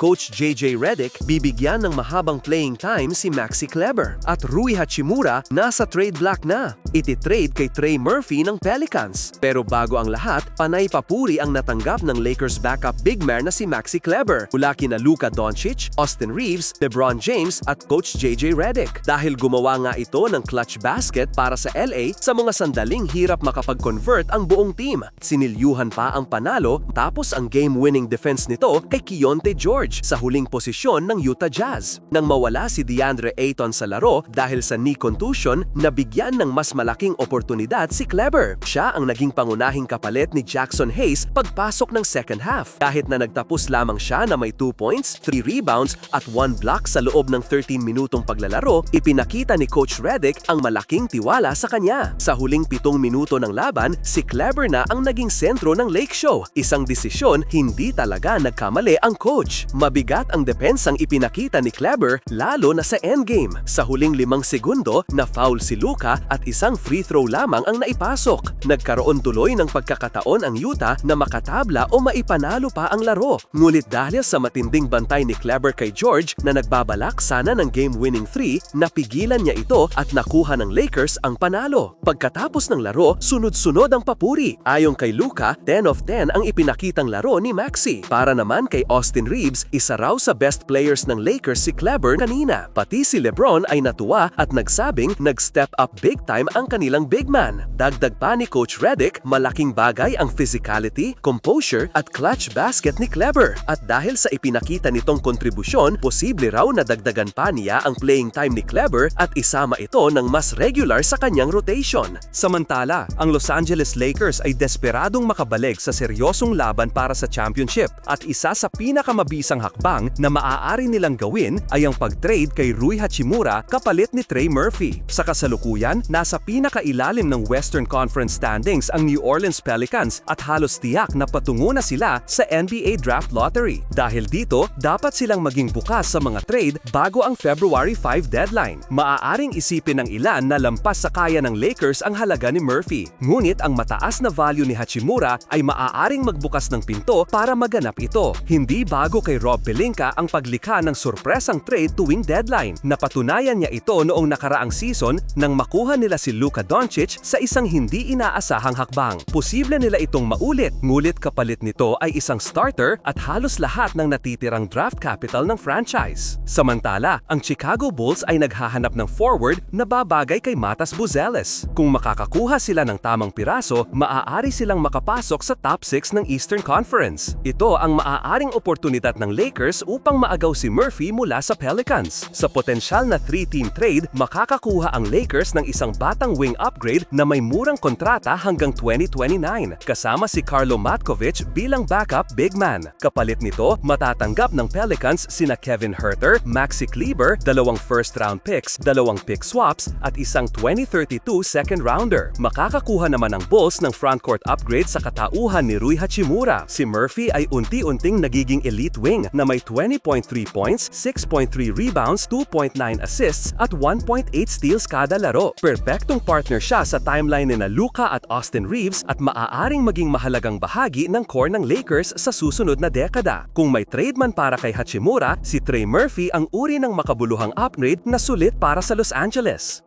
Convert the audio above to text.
Coach JJ Redick, bibigyan ng mahabang playing time si Maxi Kleber. At Rui Hachimura, nasa trade block na. Iti-trade kay Trey Murphy ng Pelicans. Pero bago ang lahat, panay papuri ang natanggap ng Lakers backup big man na si Maxi Kleber mula kina Luka Doncic, Austin Reeves, LeBron James at Coach JJ Redick. Dahil gumawa nga ito ng clutch basket para sa LA sa mga sandaling hirap makapag-convert ang buong team. Sinilyuhan pa ang panalo tapos ang game-winning defense nito kay Keontae George sa huling posisyon ng Utah Jazz. Nang mawala si DeAndre Ayton sa laro dahil sa knee contusion, nabigyan ng mas malaking oportunidad si Kleber. Siya ang naging pangunahing kapalit ni Jackson Hayes pagpasok ng second half. Kahit na nagtapos lamang siya na may 2 points, 3 rebounds at 1 block sa loob ng 13 minutong paglalaro, ipinakita ni Coach Redick ang malaking tiwala sa kanya. Sa huling pitong minuto ng laban, si Kleber na ang naging sentro ng Lake Show. Isang desisyon, hindi talaga nagkamali ang coach. Mabigat ang depensang ipinakita ni Kleber lalo na sa endgame. Sa huling limang segundo, na-foul si Luka at isang free throw lamang ang naipasok. Nagkaroon tuloy ng pagkakataon ang Utah na makatabla o maipanalo pa ang laro. Ngunit dahil sa matinding bantay ni Kleber kay George na nagbabalak sana ng game-winning 3, napigilan niya ito at nakuha ng Lakers ang panalo. Pagkatapos ng laro, sunod-sunod ang papuri. Ayon kay Luka, 10 of 10 ang ipinakitang laro ni Maxi. Para naman kay Austin Reeves, isa raw sa best players ng Lakers si Kleber kanina. Pati si Lebron ay natuwa at nagsabing nag-step up big time ang kanilang big man. Dagdag pa ni Coach Redick, malaking bagay ang physicality, composure at clutch basket ni Kleber. At dahil sa ipinakita nitong kontribusyon, posible raw na dagdagan pa niya ang playing time ni Kleber at isama ito ng mas regular sa kanyang rotation. Samantala, ang Los Angeles Lakers ay desperadong makabalik sa seryosong laban para sa championship at isa sa pinakamabisang hakbang na maaari nilang gawin ay ang pag-trade kay Rui Hachimura kapalit ni Trey Murphy. Sa kasalukuyan, nasa pinakailalim ng Western Conference standings ang New Orleans Pelicans at halos tiyak na patungo na sila sa NBA Draft Lottery. Dahil dito, dapat silang maging bukas sa mga trade bago ang February 5 deadline. Maaaring isipin ng ilan na lampas sa kaya ng Lakers ang halaga ni Murphy. Ngunit ang mataas na value ni Hachimura ay maaaring magbukas ng pinto para maganap ito. Hindi bago kay Rob Pelinka ang paglikha ng sorpresang trade tuwing deadline. Napatunayan niya ito noong nakaraang season nang makuha nila si Luka Doncic sa isang hindi inaasahang hakbang. Posible nila itong maulit, ngulit kapalit nito ay isang starter at halos lahat ng natitirang draft capital ng franchise. Samantala, ang Chicago Bulls ay naghahanap ng forward na babagay kay Matas Buzeles. Kung makakakuha sila ng tamang piraso, maaari silang makapasok sa top 6 ng Eastern Conference. Ito ang maaaring oportunidad ng Lakers upang maagaw si Murphy mula sa Pelicans. Sa potensyal na 3-team trade, makakakuha ang Lakers ng isang batang wing upgrade na may murang kontrata hanggang 2029, kasama si Carlo Matkovic bilang backup big man. Kapalit nito, matatanggap ng Pelicans sina Kevin Herter, Maxi Kleber, dalawang first-round picks, dalawang pick swaps, at isang 2032 second-rounder. Makakakuha naman ang Bulls ng frontcourt upgrade sa katauhan ni Rui Hachimura. Si Murphy ay unti-unting nagiging elite wing na may 20.3 points, 6.3 rebounds, 2.9 assists, at 1.8 steals kada laro. Perpektong partner siya sa timeline ni na Luka at Austin Reeves at maaaring maging mahalagang bahagi ng core ng Lakers sa susunod na dekada. Kung may trade man para kay Hachimura, si Trey Murphy ang uri ng makabuluhang upgrade na sulit para sa Los Angeles.